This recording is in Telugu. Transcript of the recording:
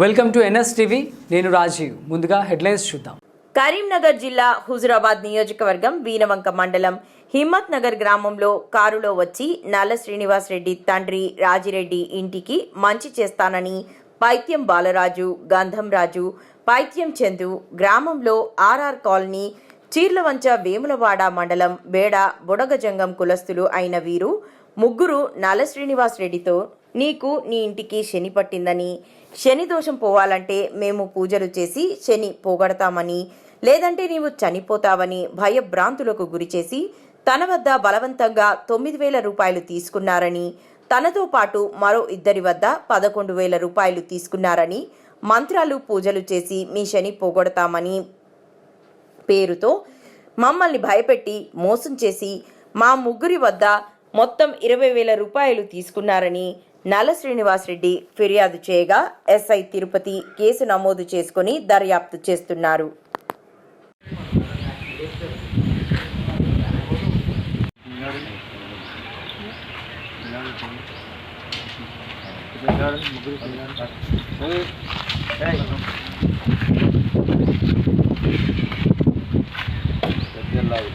Welcome to NS TV. నేను రాజీవ్. ముందుగా హెడ్లైన్స్ చూద్దాం. కరీంనగర్ జిల్లా హుజురాబాద్ నియోజకవర్గం వీనవంక మండలం హిమ్మత్ నగర్ గ్రామంలో కారులో వచ్చి నల్ల శ్రీనివాస్ రెడ్డి తండ్రి రాజిరెడ్డి ఇంటికి మంచి చేస్తానని పైత్యం బాలరాజు గంధం రాజు పైత్యం చందు గ్రామంలో ఆర్ఆర్ కాలనీ చీర్లవంచ వేములవాడ మండలం బేడ బుడగజంగం కులస్తులు అయిన వీరు ముగ్గురు నల్ల శ్రీనివాస్ రెడ్డితో నీకు నీ ఇంటికి శని పట్టిందని. శని దోషం పోవాలంటే మేము పూజలు చేసి శని పోగొడతామని. లేదంటే నీవు చనిపోతావని భయభ్రాంతులకు గురిచేసి తన వద్ద బలవంతంగా తొమ్మిది వేల రూపాయలు తీసుకున్నారని తనతో పాటు మరో ఇద్దరి వద్ద పదకొండు వేల రూపాయలు తీసుకున్నారని మంత్రాలు పూజలు చేసి మీ శని పోగొడతామని పేరుతో మమ్మల్ని భయపెట్టి మోసం చేసి మా ముగ్గురి వద్ద మొత్తం ఇరవై వేల రూపాయలు తీసుకున్నారని నల్ల శ్రీనివాస్ రెడ్డి ఫిర్యాదు చేయగా ఎస్ఐ తిరుపతి కేసు నమోదు చేసుకుని దర్యాప్తు చేస్తున్నారు. lá.